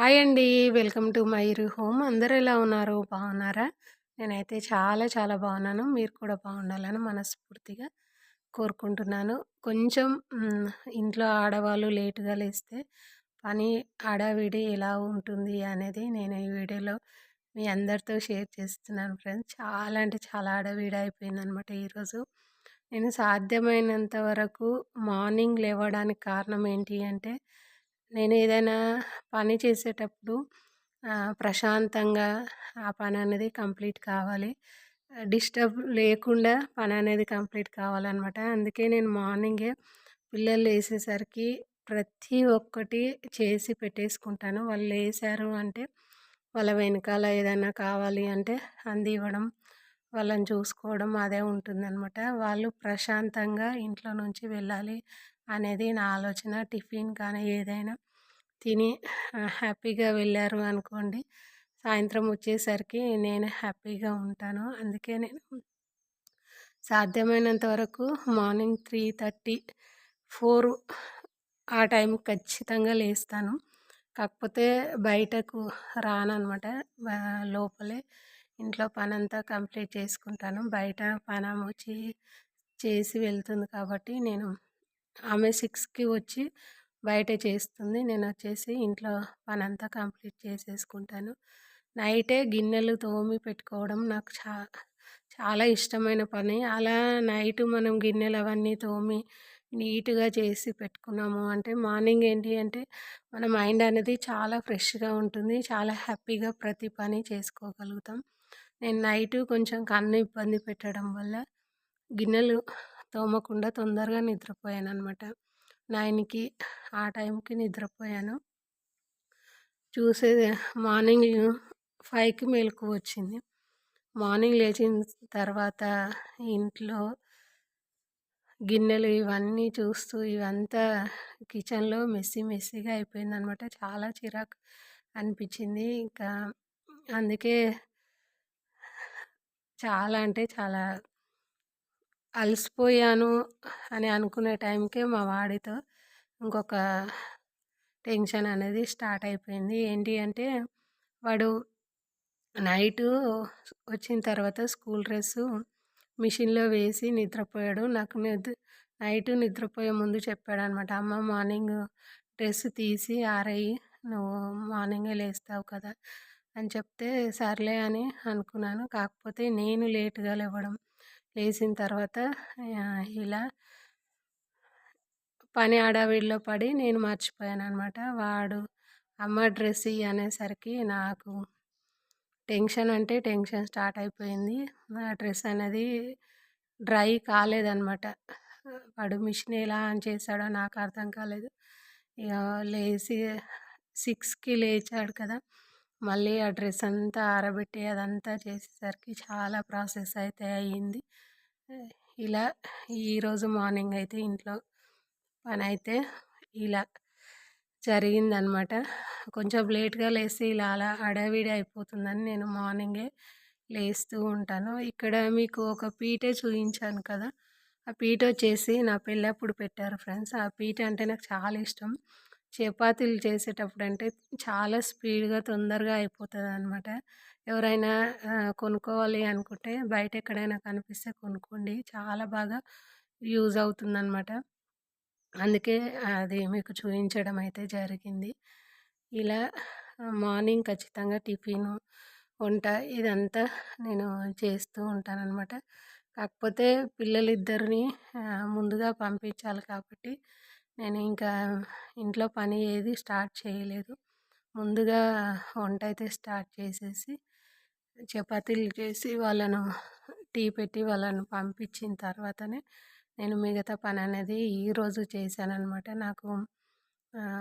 Hi అండి. Welcome to my home. అందరూ ఎలా ఉన్నారు? బాగున్నారా? నేనైతే చాలా చాలా బాగున్నాను. మీరు కూడా బాగుండాలని మనస్ఫూర్తిగా కోరుకుంటున్నాను. కొంచెం ఇంట్లో ఆడవాళ్ళు లేటుగా లేస్తే పని ఆడవిడి ఎలా ఉంటుంది అనేది నేను ఈ వీడియోలో మీ అందరితో షేర్ చేస్తున్నాను ఫ్రెండ్స్. చాలా అంటే చాలా హడావిడి అయిపోయిందనమాట ఈరోజు. నేను సాధ్యమైనంత వరకు మార్నింగ్ లేవడానికి కారణం ఏంటి అంటే నేను ఏదైనా పని చేసేటప్పుడు ప్రశాంతంగా ఆ పని అనేది కంప్లీట్ కావాలి. డిస్టర్బ్ లేకుండా పని అనేది కంప్లీట్ కావాలన్నమాట అందుకే నేను మార్నింగే పిల్లలు లేసేసరికి ప్రతి ఒక్కటి చేసి పెట్టేసుకుంటాను. వాళ్ళు లేసారు అంటే వాళ్ళ వెనకాల ఏదైనా కావాలి అంటే అందివ్వడం, వాళ్ళని చూసుకోవడం అదే ఉంటుందనమాట. వాళ్ళు ప్రశాంతంగా ఇంట్లో నుంచి వెళ్ళాలి అనేది నా ఆలోచన. టిఫిన్ కానీ ఏదైనా తిని హ్యాపీగా వెళ్ళారు అనుకోండి, సాయంత్రం వచ్చేసరికి నేను హ్యాపీగా ఉంటాను. అందుకే నేను సాధ్యమైనంత వరకు మార్నింగ్ త్రీ థర్టీ ఫోర్ ఆ టైం ఖచ్చితంగా లేస్తాను. కాకపోతే బయటకు రాననమాట. లోపలే ఇంట్లో పనంతా కంప్లీట్ చేసుకుంటాను. బయట పనం వచ్చి చేసి వెళ్తుంది కాబట్టి నేను ఆమె సిక్స్‌కి వచ్చి బయట చేస్తుంది. నేను వచ్చేసి ఇంట్లో పనంతా కంప్లీట్ చేసేసుకుంటాను. నైటే గిన్నెలు తోమి పెట్టుకోవడం నాకు చా చాలా ఇష్టమైన పని. అలా నైట్ మనం గిన్నెలు అవన్నీ తోమి నీట్‌గా చేసి పెట్టుకున్నాము అంటే మార్నింగ్ ఏంటి అంటే మన మైండ్ అనేది చాలా ఫ్రెష్‌గా ఉంటుంది. చాలా హ్యాపీగా ప్రతి పని చేసుకోగలుగుతాం. నేను నైటు కొంచెం కన్ను ఇబ్బంది పెట్టడం వల్ల గిన్నెలు తోమకుండా తొందరగా నిద్రపోయాను అనమాట నైన్కి ఆ టైంకి నిద్రపోయాను. చూసే మార్నింగ్ ఫైవ్కి మెలకు వచ్చింది. మార్నింగ్ లేచిన తర్వాత ఇంట్లో గిన్నెలు ఇవన్నీ చూస్తూ ఇవంతా కిచెన్‌లో మెస్సీ మెస్సీగా అయిపోయిందనమాట. చాలా చిరాకు అనిపించింది. ఇంకా అందుకే చాలా అంటే చాలా అలసిపోయాను అని అనుకునే టైంకే మా వాడితో ఇంకొక టెన్షన్ అనేది స్టార్ట్ అయిపోయింది. ఏంటి అంటే వాడు నైటు వచ్చిన తర్వాత స్కూల్ డ్రెస్సు మిషన్‌లో వేసి నిద్రపోయాడు. నాకు నిద్ర నైటు నిద్రపోయే ముందు చెప్పాడనమాట. అమ్మ మార్నింగ్ డ్రెస్ తీసి ఆరయ్యి నువ్వు మార్నింగే లేస్తావు కదా! అని చెప్తే సర్లే అని అనుకున్నాను. కాకపోతే నేను లేటుగా లేవడం, లేచిన తర్వాత ఇలా పని హడావిడిలో పడి నేను మర్చిపోయాను అనమాట వాడు అమ్మ డ్రెస్ అనేసరికి నాకు టెన్షన్ అంటే టెన్షన్ స్టార్ట్ అయిపోయింది. ఆ డ్రెస్ అనేది డ్రై కాలేదనమాట. వాడు మిషన్ ఎలా ఆన్ చేశాడో నాకు అర్థం కాలేదు. ఇక లేచి సిక్స్కి లేచాడు కదా! మళ్ళీ ఆ డ్రెస్ అంతా ఆరబెట్టి అదంతా చేసేసరికి చాలా ప్రాసెస్ అయితే అయ్యింది. ఇలా ఈరోజు మార్నింగ్ అయితే ఇంట్లో పని అయితే ఇలా జరిగిందనమాట. కొంచెం లేట్‌గా లేసి ఇలా అలా అడవిడి అయిపోతుందని నేను మార్నింగే లేస్తూ ఉంటాను. ఇక్కడ మీకు ఒక పీటే చూపించాను కదా! ఆ పీట వచ్చేసి నా పెళ్ళప్పుడు పెట్టారు ఫ్రెండ్స్. ఆ పీట అంటే నాకు చాలా ఇష్టం. చపాతీలు చేసేటప్పుడు అంటే చాలా స్పీడ్‌గా తొందరగా అయిపోతుంది అనమాట ఎవరైనా కొనుక్కోవాలి అనుకుంటే బయట ఎక్కడైనా కనిపిస్తే కొనుక్కోండి. చాలా బాగా యూజ్ అవుతుందన్నమాట అందుకే అది మీకు చూపించడం అయితే జరిగింది. ఇలా మార్నింగ్ ఖచ్చితంగా టిఫిను, వంట ఇదంతా నేను చేస్తూ ఉంటానన్నమాట కాకపోతే పిల్లలిద్దరిని ముందుగా పంపించాలి కాబట్టి నేను ఇంకా ఇంట్లో పని ఏది స్టార్ట్ చేయలేదు. ముందుగా వంట అయితే స్టార్ట్ చేసేసి చపాతీలు చేసి వాళ్ళను టీ పెట్టి వాళ్ళను పంపించిన తర్వాతనే నేను మిగతా పని అనేది ఈరోజు చేశానమాట నాకు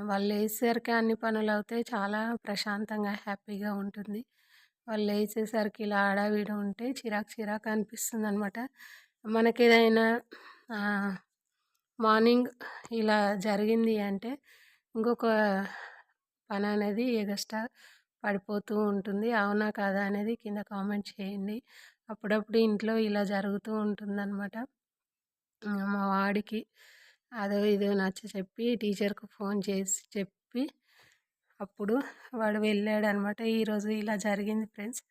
వాళ్ళు వేసేసరికి అన్ని పనులు అవుతాయి. చాలా ప్రశాంతంగా హ్యాపీగా ఉంటుంది. వాళ్ళు వేసేసరికి ఇలా హడావిడి ఉంటే చిరాకు చిరాకు అనిపిస్తుంది అనమాట మనకేదైనా మార్నింగ్ ఇలా జరిగింది అంటే ఇంకొక పని అనేది ఎగస్ట్రా పడిపోతూ ఉంటుంది. అవునా కాదా అనేది కింద కామెంట్ చేయండి. అప్పుడప్పుడు ఇంట్లో ఇలా జరుగుతూ ఉంటుందనమాట. మా వాడికి అదో ఇదో నచ్చచెప్పి టీచర్‌కి ఫోన్ చేసి చెప్పి అప్పుడు వాడు వెళ్ళాడనమాట ఈరోజు ఇలా జరిగింది ఫ్రెండ్స్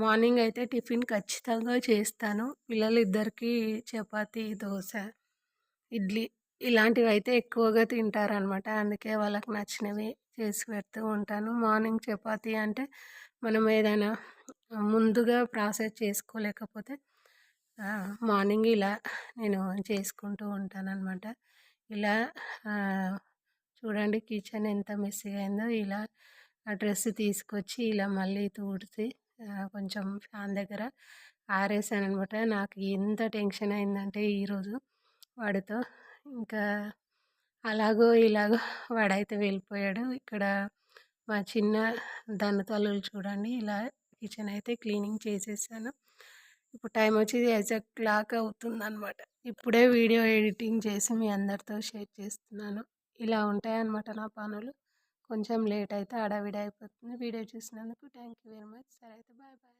మార్నింగ్ అయితే టిఫిన్ ఖచ్చితంగా చేస్తాను పిల్లలు ఇద్దరికి చపాతీ దోశ ఇడ్లీ ఇలాంటివి అయితే ఎక్కువగా తింటారనమాట. అందుకే వాళ్ళకి నచ్చినవి చేసి పెడుతూ ఉంటాను. మార్నింగ్ చపాతీ అంటే మనం ఏదైనా ముందుగా ప్రాసెస్ చేసుకోలేకపోతే మార్నింగ్ ఇలా నేను చేసుకుంటూ ఉంటానన్నమాట ఇలా చూడండి కిచెన్ ఎంత మెస్సీగా అయిందో ఇలా ఆ డ్రెస్ తీసుకొచ్చి ఇలా మళ్ళీ తూడిచి కొంచెం ఫ్యాన్ దగ్గర ఆరేసాను అనమాట నాకు ఎంత టెన్షన్ అయిందంటే ఈరోజు వాడితో. ఇంకా అలాగో ఇలాగో వాడైతే వెళ్ళిపోయాడు. ఇక్కడ మా చిన్న ధనతల్లులు చూడండి ఇలా కిచెన్ అయితే క్లీనింగ్ చేసేసాను. ఇప్పుడు టైం వచ్చి యాజ్ అ క్లాక్ అవుతుంది అనమాట ఇప్పుడే వీడియో ఎడిటింగ్ చేసి మీ అందరితో షేర్ చేస్తున్నాను. ఇలా ఉంటాయన్నమాట నా పనులు. కొంచెం లేట్ అయితే అడావిడి అయిపోతుంది. వీడియో చూసినందుకు థ్యాంక్ యూ వెరీ మచ్ సరే అయితే బాయ్ బాయ్